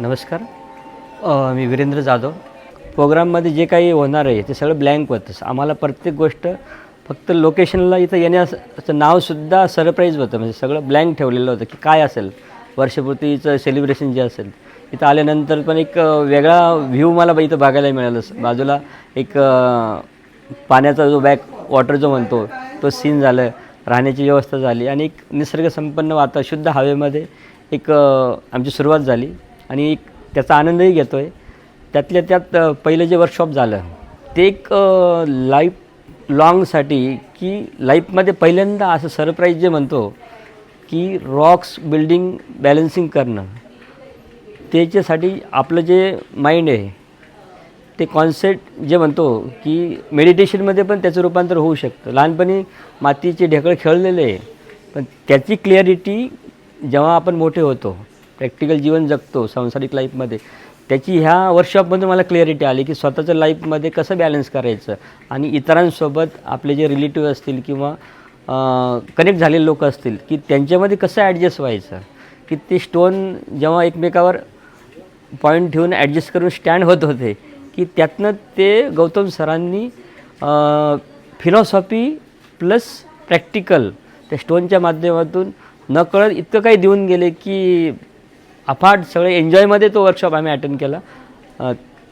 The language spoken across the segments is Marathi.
नमस्कार. मी वीरेंद्र जाधव. प्रोग्राममध्ये जे काही होणार आहे ते सगळं ब्लँक होतं आम्हाला प्रत्येक गोष्ट फक्त लोकेशनला इथं येण्याचं नावसुद्धा सरप्राईज होतं. म्हणजे सगळं ब्लँक ठेवलेलं होतं की काय असेल? वर्षपूर्तीचं सेलिब्रेशन जे असेल इथं आल्यानंतर पण एक वेगळा व्ह्यू मला इथं बघायला मिळालं. बाजूला एक पाण्याचा जो बॅक वॉटर जो म्हणतो तो सीन झालं राहण्याची व्यवस्था झाली आणि एक निसर्गसंपन्न वाता शुद्ध हवेमध्ये एक आमची सुरुवात झाली. आणि एक त्याचा आनंदही घेतो आहे त्यातल्या त्यात पहिलं जे वर्कशॉप झालं ते एक लाईफ लाँगसाठी की लाईफमध्ये पहिल्यांदा असं सरप्राईज जे म्हणतो की रॉक्स बिल्डिंग बॅलन्सिंग करणं त्याच्यासाठी आपलं जे माइंड आहे ते कॉन्सेप्ट जे म्हणतो की मेडिटेशनमध्ये पण त्याचं रूपांतर होऊ शकतं. लहानपणी मातीचे ढेकळ खेळलेले आहे पण त्याची क्लिअरिटी जेव्हा आपण मोठे होतो प्रॅक्टिकल जीवन जगतो सांसारिक लाईफमध्ये. त्याची ह्या वर्कशॉपमधून मला क्लिअरिटी आली की स्वतःच्या लाईफमध्ये कसं बॅलन्स करायचं आणि इतरांसोबत आपले जे रिलेटिव्ह असतील किंवा कनेक्ट झालेले लोक असतील की त्यांच्यामध्ये कसं ॲडजस्ट व्हायचं? की ते स्टोन जेव्हा एकमेकावर पॉईंट ठेवून ॲडजस्ट करून स्टँड होत होते की त्यातनं ते गौतम सरांनी फिलॉसॉफी प्लस प्रॅक्टिकल त्या स्टोनच्या माध्यमातून नकळत इतकं काही देऊन गेले की अफाट सगळे एन्जॉयमध्ये तो वर्कशॉप आम्ही अटेंड केला.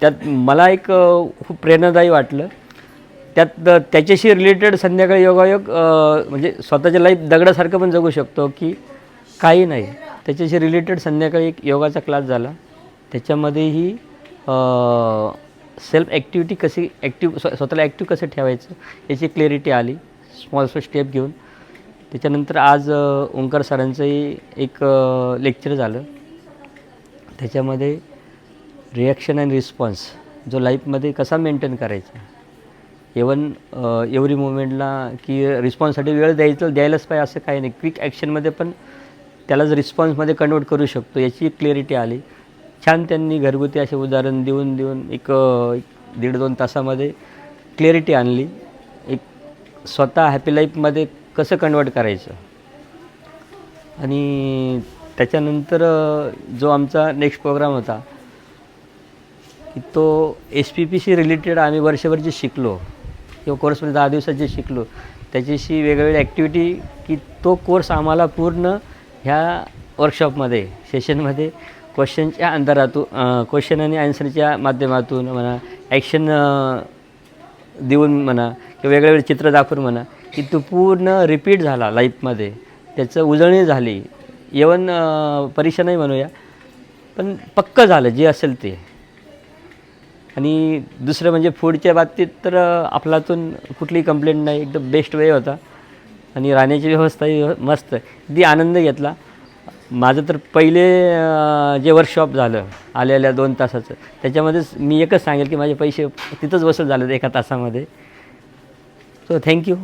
त्यात मला एक खूप प्रेरणादायी वाटलं. त्यात त्याच्याशी रिलेटेड संध्याकाळी योगायोग म्हणजे स्वतःच्या लाईफ दगडासारखं पण जगू शकतो की काही नाही. त्याच्याशी रिलेटेड संध्याकाळी एक योगाचा क्लास झाला. त्याच्यामध्येही सेल्फ ॲक्टिव्हिटी कशी ॲक्टिव्ह स्व स्वतःला ॲक्टिव्ह कसं ठेवायचं याची क्लॅरिटी आली. स्मॉल स्मॉल स्टेप घेऊन. त्याच्यानंतर आज ओंकार सरांचंही एक लेक्चर झालं. त्याच्यामध्ये रिॲक्शन अँड रिस्पॉन्स जो लाईफमध्ये कसा मेंटेन करायचा? इवन एव्हरी मुवमेंटला की रिस्पॉन्ससाठी वेळ द्यायचं द्यायलाच पाहिजे असं काही नाही. क्विक ॲक्शनमध्ये पण त्याला जर रिस्पॉन्समध्ये कन्वर्ट करू शकतो याची क्लिअरिटी आली. छान त्यांनी घरगुती असे उदाहरण देऊन देऊन एक एक दीड दोन तासामध्ये क्लिअरिटी आणली. एक स्वतः हॅपी लाईफमध्ये कसं कन्वर्ट करायचं? आणि त्याच्यानंतर जो आमचा नेक्स्ट प्रोग्राम होता की तो एस पी पीशी रिलेटेड आम्ही वर्षभर जे शिकलो किंवा कोर्समध्ये दहा दिवसात जे शिकलो त्याच्याशी वेगवेगळ्या ॲक्टिव्हिटी की तो कोर्स आम्हाला पूर्ण ह्या वर्कशॉपमध्ये सेशनमध्ये क्वेश्चनच्या अंतरातून क्वेश्चन आणि आन्सरच्या माध्यमातून म्हणा ॲक्शन देऊन म्हणा किंवा वेगळेवेगळे चित्र दाखवून म्हणा की तो पूर्ण रिपीट झाला लाईफमध्ये त्याचं उजळणी झाली. इवन परीक्षा नाही म्हणूया पण पक्कं झालं जे असेल ते. आणि दुसरं म्हणजे फूडच्या बाबतीत तर आपलातून कुठलीही कंप्लेंट नाही एकदम बेस्ट वे होता. आणि राहण्याची व्यवस्थाही मस्त. अगदी आनंद घेतला. माझं तर पहिले जे वर्कशॉप झालं आलेल्या दोन तासाचं त्याच्यामध्येच मी एकच सांगेल की माझे पैसे तिथंच वसूल झाले एका तासामध्ये. So thank you